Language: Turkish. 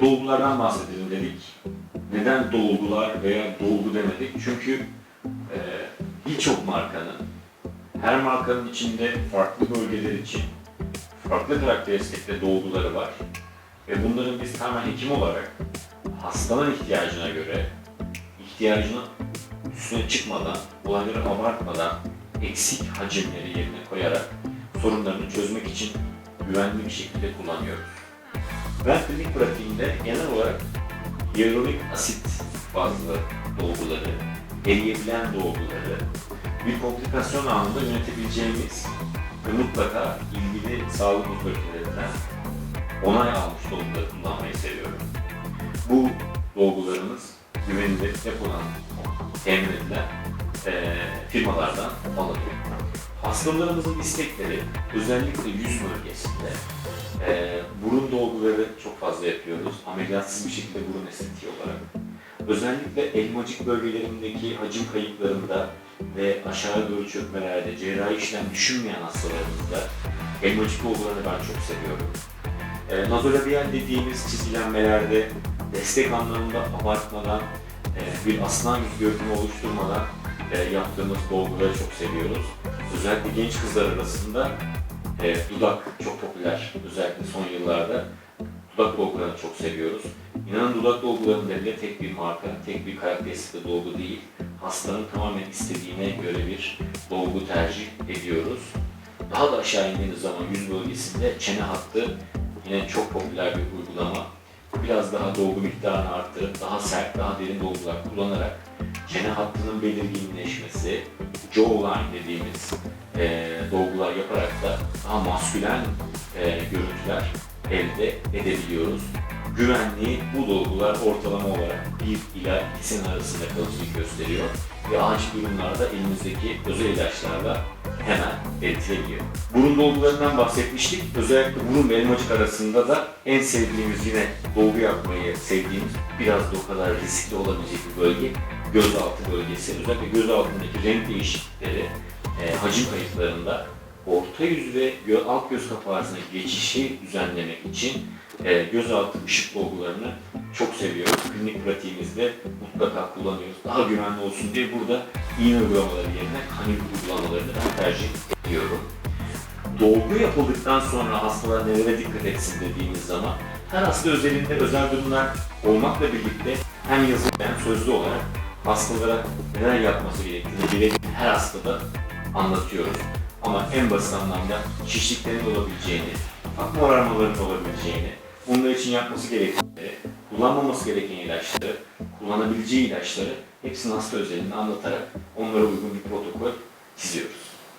dolgulardan bahsedelim dedik. Neden dolgular veya dolgu demedik? Çünkü e, birçok markanın, her markanın içinde farklı bölgeler için farklı karakteristikte dolguları var. Ve bunların biz tamamen hekim olarak hastanın ihtiyacına göre, ihtiyacına üstüne çıkmadan, olayları abartmadan, eksik hacimleri yerine koyarak sorunlarını çözmek için güvenli bir şekilde kullanıyoruz. Ben klinik pratiğimde genel olarak hyaluronik asit bazlı dolguları, eriyebilen dolguları bir komplikasyon anında yönetebileceğimiz ve mutlaka ilgili sağlık otoritelerinden onay almış dolguları kullanmayı seviyorum. Bu dolgularımız güvenilir depodan temin edilen eee, firmalardan alınıyor. Hastalarımızın istekleri özellikle yüz bölgesinde eee, burun dolguları çok fazla yapıyoruz. Ameliyatsız bir şekilde burun estetiği olarak. Özellikle elmacık bölgelerindeki hacim kayıplarında ve aşağı doğru çökmelerde cerrahi işlem düşünmeyen hastalarımızda elmacık dolgularını ben çok seviyorum. E, nazolabial dediğimiz çizgilenmelerde destek anlamında abartmadan, e, bir aslan yüz görünümü oluşturmadan e, yaptığımız dolguları çok seviyoruz. Özellikle genç kızlar arasında e, dudak çok popüler. Özellikle son yıllarda dudak dolgularını çok seviyoruz. İnanın dudak dolgularında bile tek bir marka, tek bir karakteristik dolgu değil. Hastanın tamamen istediğine göre bir dolgu tercih ediyoruz. Daha da aşağı indiğiniz zaman yüz bölgesinde çene hattı yine çok popüler bir uygulama. Biraz daha dolgu miktarını arttırıp daha sert, daha derin dolgular kullanarak çene hattının belirginleşmesi, jawline dediğimiz eee dolgular yaparak da daha maskülen eee, görüntüler elde edebiliyoruz. Güvenliği bu dolgular ortalama olarak 1 ila 2 sene arasında kalıcılık gösteriyor ve acil durumlarda elimizdeki özel ilaçlarla hemen eritilebiliyor. Burun dolgularından bahsetmiştik. Özellikle burun ve elmacık arasında da en sevdiğimiz yine dolgu yapmayı sevdiğimiz biraz da o kadar riskli olabilecek bir bölge gözaltı bölgesi. Özellikle göz altındaki renk değişiklikleri, e, hacim kayıplarında orta yüz ve alt göz kapağı geçişi düzenlemek için e, gözaltı ışık dolgularını çok seviyoruz. Klinik pratiğimizde mutlaka kullanıyoruz. Daha güvenli olsun diye burada iğne uygulamaları yerine kanül uygulamalarını ben tercih ediyorum. Dolgu yapıldıktan sonra hastalar nelere dikkat etsin dediğimiz zaman her hasta özelinde özel durumlar olmakla birlikte hem yazılı hem sözlü olarak hastalara neler yapması gerektiğini birebir her hastada anlatıyoruz. Ama en basit anlamda şişliklerin olabileceğini, ufak morarmaların olabileceğini, bunlar için yapması gerektiğini, kullanmaması gereken ilaçları, kullanabileceği ilaçları hepsini hasta özelinde anlatarak onlara uygun bir protokol çiziyoruz.